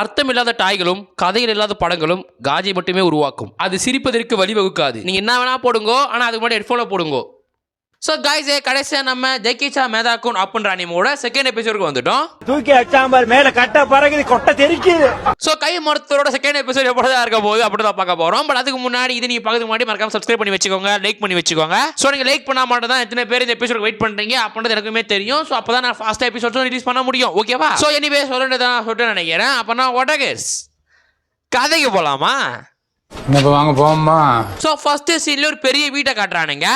அர்த்தமில்லாத டாய்களும் கதைகள் இல்லாத படங்களும் காஜை மட்டுமே உருவாக்கும். அது சிரிப்பதற்கு வழிவகுக்காது. நீங்க என்ன வேணா போடுங்கோ ஆனா அதுக்கு முன்னாடி ஹெட்ஃபோனை போடுங்கோ. ஸோ காய்ஸே கடைசியா நம்ம ஜெய்கிச்சா மேதாக்குன் அப்படின்ற அனிமோட செகண்ட் எபிசோடுக்கு வந்துட்டோம். தூக்கி அச்சாம்பார் மேல கட்ட பறகுது கொட்டை தெரிக்குது. ஸோ கை மருத்துவரோட செகண்ட் எபிசோட் எப்படி தான் இருக்க போகுது அப்படி தான் பார்க்க போறோம். பட் அதுக்கு முன்னாடி இது நீங்க பார்க்கறதுக்கு முன்னாடி மறக்காம சப்ஸ்கிரைப் பண்ணி வச்சுக்கோங்க லைக் பண்ணி வச்சுக்கோங்க. ஸோ நீங்க லைக் பண்ணா மட்டும் தான் எத்தனை பேர் இந்த எபிசோட் வெயிட் பண்றீங்க அப்படின்றது எனக்குமே தெரியும். ஸோ அப்போ தான் நான் ஃபாஸ்ட் எபிசோட்ஸும் ரிலீஸ் பண்ண முடியும். ஓகேவா ஸோ எனிவே சொல்லுறது நான் சொல்லிட்டு நினைக்கிறேன். அப்போ நான் ஒட்டகஸ் கதைக்கு இப்போ வாங்க போமா ஸோ ஃபர்ஸ்ட் சீன்ல ஒரு பெரிய வீட்டை காட்டுறானுங்க.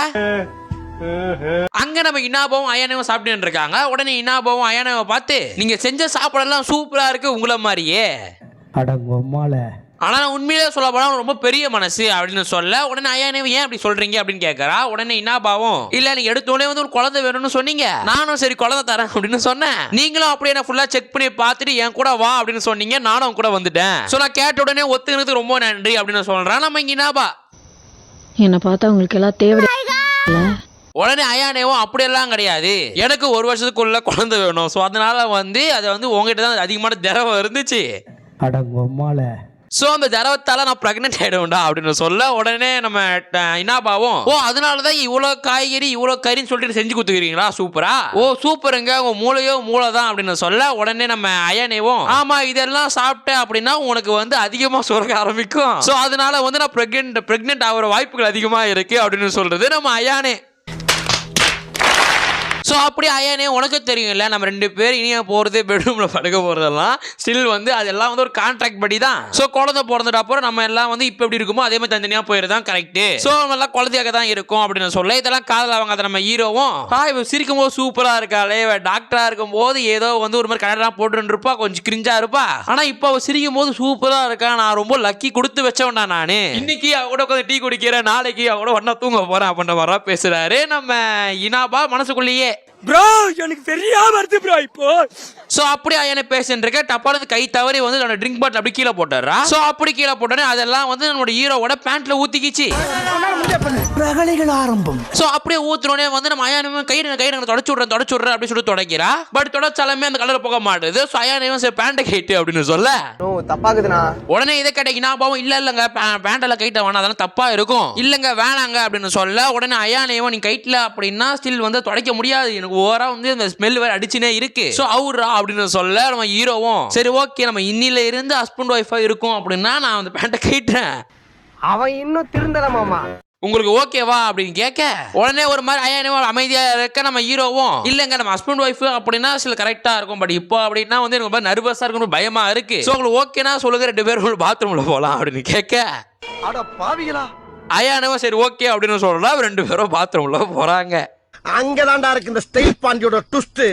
அங்க நம்ம இனாபாவும் அயானவும் சாப்பிட்டு இருக்காங்க. உடனே இனாபாவும் அயானவை பார்த்து நீங்க செஞ்ச சாப்பாடெல்லாம் சூப்பரா இருக்கு உங்களை மாதிரியே. அடங்கொம்மால ஆனா நான் உண்மையிலே சொல்ல போனா ரொம்ப பெரிய மனசு அப்படின்னு சொல்ல உடனே ஐயானே ஏன் அப்படி சொல்றீங்க? அப்படின்னு கேட்கறா உடனே என்ன பாவம் இல்ல நீங்க எடுத்த உடனே வந்து ஒரு குழந்தை வேணும்னு சொன்னீங்க. நானும் சரி குழந்தை தரேன் அப்படின்னு சொன்னேன். நீங்களும் அப்படியே என்ன ஃபுல்லா செக் பண்ணி பார்த்துட்டு என் கூட வா அப்படின்னு சொன்னீங்க. நானும் கூட வந்துட்டேன். சோ நான் கேட்ட உடனே ஒத்துக்கிறதுக்கு ரொம்ப நன்றி அப்படின்னு சொல்றேன். நம்ம இங்க இனாபா என்னை பார்த்தா உங்களுக்கு எல்லாம் தேவை உடனே அயானேவும் அப்படியெல்லாம் கிடையாது. எனக்கு ஒரு வருஷத்துக்குள்ள குழந்தை வேணும். ஸோ அதனால வந்து அது வந்து உங்ககிட்ட தான் அதிகமான திரவம் இருந்துச்சு. அடங்கொம்மால ஸோ அந்த திரவத்தால நான் ப்ரெக்னென்ட் ஆயிடுவேன்டா அப்படின்னு சொல்ல உடனே நம்ம ட- இனாபாவும் ஓ அதனால தான் இவ்வளோ காய்கறி இவ்வளோ கறின்னு சொல்லிட்டு செஞ்சு கொடுத்துக்கிறீங்களா சூப்பரா ஓ சூப்பருங்க உங்க மூளையோ மூளை தான் அப்படின்னு சொல்ல உடனே நம்ம அயனேவும் ஆமா இதெல்லாம் சாப்பிட்டேன் அப்படின்னா உனக்கு வந்து அதிகமாக சுரக்க ஆரம்பிக்கும். ஸோ அதனால வந்து நான் ப்ரெக்னென்ட் ப்ரெக்னென்ட் ஆகிற வாய்ப்புகள் அதிகமாக இருக்கு அப்படின்னு சொல்றது நம்ம அயானே ஸோ அப்படி அயானே உனக்கு தெரியும்ல நம்ம ரெண்டு பேர் இனியா போகிறது பெட்ரூமில் படுக்க போகிறதெல்லாம் ஸ்டில் வந்து அதெல்லாம் வந்து ஒரு கான்ட்ராக்ட் படி தான் ஸோ குழந்தை பிறந்துட்டு அப்புறம் நம்ம எல்லாம் வந்து இப்போ எப்படி இருக்குமோ அதே மாதிரி தனித்தனியாக போயிடுறது தான் கரெக்டு ஸோ நம்ம எல்லாம் குழந்தையாக தான் இருக்கும் அப்படின்னு சொல்ல இதெல்லாம் காதல் வாங்காத நம்ம ஹீரோவும் ஆ இவ சிரிக்கும் போது சூப்பராக இருக்காளே இவ டாக்டராக இருக்கும் போது ஏதோ வந்து ஒரு மாதிரி கலர்லாம் போட்டுன்னு இருப்பா கொஞ்சம் கிரிஞ்சா இருப்பா. ஆனால் இப்போ அவள் சிரிக்கும் போது சூப்பராக இருக்கா நான் ரொம்ப லக்கி கொடுத்து வச்சவன்டா நான். இன்னைக்கு அவ கூட உட்காந்து டீ குடிக்கிறேன் நாளைக்கு அவ கூட ஒன்றா தூங்க போறேன் அப்படின்ற மாதிரி பேசுறாரு நம்ம இனாபா மனசுக்குள்ளேயே. ப்ரோ எனக்கு சரியா வருது ப்ரோ இப்போ. சோ அப்படி என்ன பேசிட்டு இருக்க? டப்பால கை தவறி வந்து நம்ம ட்ரிங்க் பாட்டில் அப்படி கீழே போட்டுறா சோ அப்படி கீழே போட்டோன்னே அதெல்லாம் வந்து நம்மளோட ஹீரோவோட பேண்ட்ல ஊத்திக்கிச்சு. பிரகலைகள் ஆரம்பம். சோ அப்படியே ஊத்துனோடனே வந்து நம்ம அயானமும் கை கை நான் தொடச்சு விட்றேன் தொடச்சு விட்றேன் அப்படின்னு சொல்லி தொடக்கிறா. பட் தொடச்சாலுமே அந்த கலர் போக மாட்டுது. சோ அயானமும் சரி பேண்ட்டை கைட்டு அப்படின்னு சொல்ல. தப்பாக்குதுண்ணா உடனே இதை கேட்டீங்கன்னா பாவம் இல்ல இல்லங்க. பேண்ட்ல கைட்ட வேணாம் அதெல்லாம் தப்பா இருக்கும். இல்லங்க வேணாங்க அப்படின்னு சொல்ல. உடனே அயானையவன் நீ கைட்ல அப்படின்னா ஸ்டில் வந்து துடைக்க முடியாது எனக்கு ஓவரா வந்து இந்த ஸ்மெல் வேற அடிச்சுனே இருக்கு. சோ அவுரா அப்படின்னு சொல்ல நம்ம ஹீரோவும். சரி ஓகே நம்ம இன்னில இருந்து ஹஸ்பண்ட் ஒய்ஃபா இருக்கும் அப்படின்னா நான் அந்த பேண்ட்டை கைட்டுறேன். அவன் இன்னும் திருந்தல மாமா. உங்களுக்கு ஓகேவா அப்படின்னு கேட்க? உடனே ஒரு மாதிரி ஐயாயிரம் அமைதியா இருக்க நம்ம ஹீரோவும்? இல்லங்க நம்ம ஹஸ்பண்ட் ஒய்ஃப் அப்படின்னா சில கரெக்டா இருக்கும். பட் இப்போ அப்படின்னா வந்து எனக்கு ரொம்ப நர்வஸா இருக்கும் பயமா இருக்கு. ஸோ உங்களுக்கு ஓகேனா சொல்லுங்க ரெண்டு பேரும் பாத்ரூம்ல போலாம் அப்படின்னு கேட்க. அட பாவிகளா. ஐயானவன் சரி ஓகே அப்படின்னு சொல்லலாம் ரெண்டு பேரும் பாத்ரூம்ல போறாங்க. அங்கதான்டா இருக்கு இந்த ஸ்டைல் பாண்டியோட ட்விஸ்ட்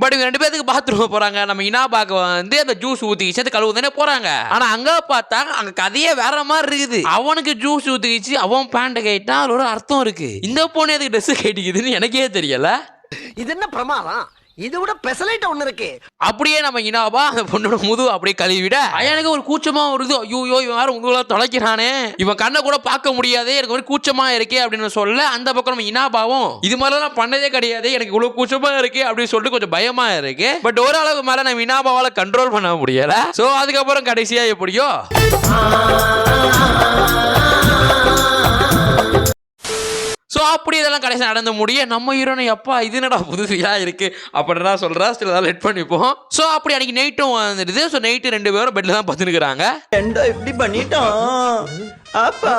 பட் இவங்க ரெண்டு பேருக்கு பாத்ரூம் போறாங்க. நம்ம இனாபாக்கு வந்து அந்த ஜூஸ் ஊத்தி சேர்த்து கழுவு தானே போறாங்க. ஆனா அங்க பார்த்தா அங்க கதையே வேற மாதிரி இருக்குது. அவனுக்கு ஜூஸ் ஊத்திக்கிச்சு அவன் பேண்ட் கேட்டா அதுல ஒரு அர்த்தம் இருக்கு. இந்த பொண்ணு எதுக்கு ட்ரெஸ் கேட்டிக்குதுன்னு எனக்கே தெரியல. இது என்ன பிரமாதம்? இது விட பெசலைட் ஒண்ணு இருக்கு. அப்படியே நம்ம இனாபா அந்த பொண்ணோட முதுகு அப்படியே கழுவிட எனக்கு ஒரு கூச்சமா வருது. ஐயோ இவன் வேற உங்கள தொலைக்கிறானே. இவன் கண்ணை கூட பார்க்க முடியாது எனக்கு ஒரு கூச்சமா இருக்கே அப்படின்னு சொல்ல அந்த பக்கம் நம்ம இனாபாவும் இது மாதிரிலாம் நான் பண்ணதே கிடையாது எனக்கு இவ்வளவு கூச்சமா இருக்கு அப்படின்னு சொல்லிட்டு கொஞ்சம் பயமா இருக்கு. பட் ஓரளவுக்கு மேல நம்ம இனாபாவால கண்ட்ரோல் பண்ண முடியல. சோ அதுக்கப்புறம் கடைசியா எப்படியோ? ஸோ அப்படி இதெல்லாம் கடைசி நடந்து முடிய நம்ம ஹீரோனை அப்பா இது என்னடா புதுசையா இருக்கு? அப்படின்னா சொல்றா சில இதெல்லாம் லெட் பண்ணிப்போம். ஸோ அப்படி அன்னைக்கு நைட்டும் வந்துடுது. ஸோ நைட்டு ரெண்டு பேரும் பெட்ல தான் பார்த்துருக்குறாங்க எப்படி இப்படி அப்பா.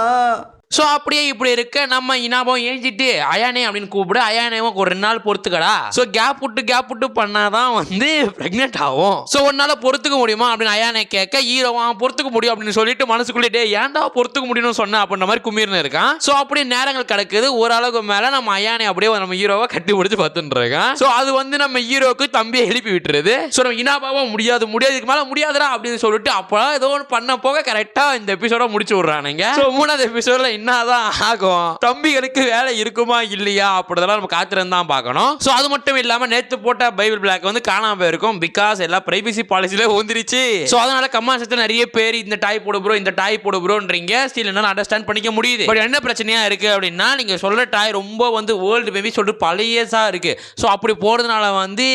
ஸோ அப்படியே இப்படி இருக்க நம்ம இனாபம் ஏஞ்சிட்டு அயானே அப்படின்னு கூப்பிடு அயானேவும் ஒரு ரெண்டு நாள் பொறுத்துக்கடா. ஸோ கேப் விட்டு கேப் விட்டு பண்ணாதான் வந்து ப்ரெக்னென்ட் ஆகும். ஸோ உன்னால பொறுத்துக்க முடியுமா அப்படின்னு அயானே கேட்க ஹீரோவா பொறுத்துக்க முடியும் அப்படின்னு சொல்லிட்டு மனசுக்குள்ளே டே ஏன்டா பொறுத்துக்க முடியும்னு சொன்ன? அப்படின்ற மாதிரி குமீர்னு இருக்கான். ஸோ அப்படியே நேரங்கள் கிடக்குது. ஓரளவுக்கு மேலே நம்ம அயானே அப்படியே நம்ம ஹீரோவை கட்டி பிடிச்சி பார்த்துட்டு இருக்கான். ஸோ அது வந்து நம்ம ஹீரோவுக்கு தம்பியை எழுப்பி விட்டுருது. ஸோ நம்ம இனாபாவா முடியாது முடியாது மேலே முடியாதுடா அப்படின்னு சொல்லிட்டு அப்போ ஏதோ ஒன்று பண்ண போக கரெக்டாக இந்த எபிசோட முடிச்சு விடுறானுங்க. ஸோ மூணாவது எபிசோட்ல என்னதான் ஆகும்? தம்பிகளுக்கு வேலை இருக்குமா இல்லையா? அப்படிதெல்லாம் நம்ம காத்திருந்து தான் பார்க்கணும். ஸோ அது மட்டும் இல்லாம நேத்து போட்ட பைபிள் பிளாக் வந்து காணாம போயிருக்கும். பிகாஸ் எல்லாம் பிரைவசி பாலிசியில வந்துருச்சு ஸோ அதனால கம்மாசத்தில் நிறைய பேர் இந்த டாய் போடு ப்ரோ இந்த டாய் போடு ப்ரோன்றீங்க ஸ்டில் என்னால் அண்டர்ஸ்டாண்ட் பண்ணிக்க முடியுது. பட் என்ன பிரச்சனையா இருக்கு அப்படின்னா நீங்க சொல்ற டாய் ரொம்ப வந்து வேர்ல்டு பேபி சொல்லிட்டு பழையசா இருக்கு. ஸோ அப்படி போறதுனால வந்து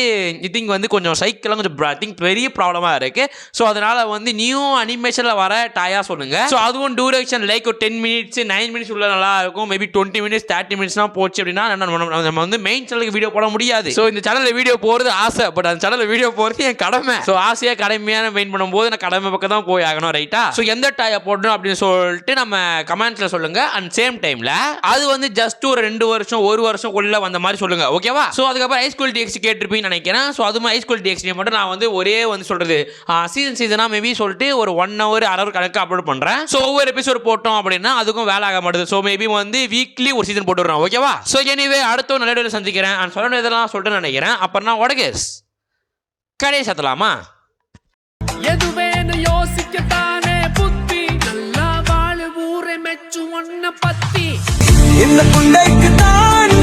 ஐ திங்க் வந்து கொஞ்சம் சைக்கிள்லாம் கொஞ்சம் ஐ திங்க் பெரிய ப்ராப்ளமா இருக்கு. ஸோ அதனால வந்து நியூ அனிமேஷன்ல வர டாயா சொல்லுங்க. ஸோ அதுவும் டூரேஷன் லைக் ஒரு டென் மினிட்ஸ் நைன் மினிட்ஸ் உள்ள நல்லா இருக்கும். மேபி டுவெண்ட்டி மினிட்ஸ் தேர்ட்டி மினிட்ஸ்லாம் போச்சு அப்படின்னா நம்ம- வந்து மெயின் சேனலுக்கு வீடியோ போட முடியாது. ஸோ இந்த சேனலில் வீடியோ போகிறது ஆசை. பட் அந்த சேனலில் வீடியோ போகிறது என் கடமை. ஸோ ஆசையாக கடமையான மெயின் பண்ணும்போது நான் கடமை பக்கம் தான் போய் ஆகணும் ரைட்டா ஸோ எந்த டாயை போடணும் அப்படின்னு சொல்லிட்டு நம்ம கமெண்ட்ஸில் சொல்லுங்க. அண்ட் சேம் டைமில் அது வந்து ஜஸ்ட் ஒரு ரெண்டு வருஷம் ஒரு வருஷம் உள்ள வந்த மாதிரி சொல்லுங்க. ஓகேவா ஸோ அதுக்கப்புறம் ஹைஸ்கூல் டிஎக்ஸ் கேட்டிருப்பீங்கன்னு நினைக்கிறேன். ஸோ அது மாதிரி ஹைஸ்கூல் டிஎக்ஸ் மட்டும் நான் வந்து ஒரே வந்து சொல்றது. சீசன் சீசனாக மேபி சொல்லிட்டு ஒரு ஒன் ஹவர் அரை கணக்கு அப்லோட் பண்ணுறேன் ஸோ ஒவ்வொரு எபிசோட் போட்டோம் அப்படின்னா அதுக்கும் வேலை ஆக மாட்டேது. ஸோ மேபி வந்து வீக்லி ஒரு சீசன் போட்டுடுறோம் ஓகேவா ஸோ எனிவே அடுத்த நல்ல ல சந்திக்கிறேன். அண்ட் சொல்ல இதெல்லாம் சொல்லிட்டு நினைக்கிறேன். அப்புறம் நான் உடகேஸ் கடையை சத்தலாமா? எதுவேன்னு யோசிக்கத்தானே புத்தி? நல்லா வாழு ஊரை மெச்சு ஒன்ன பத்தி. இந்த புண்டைக்கு தான்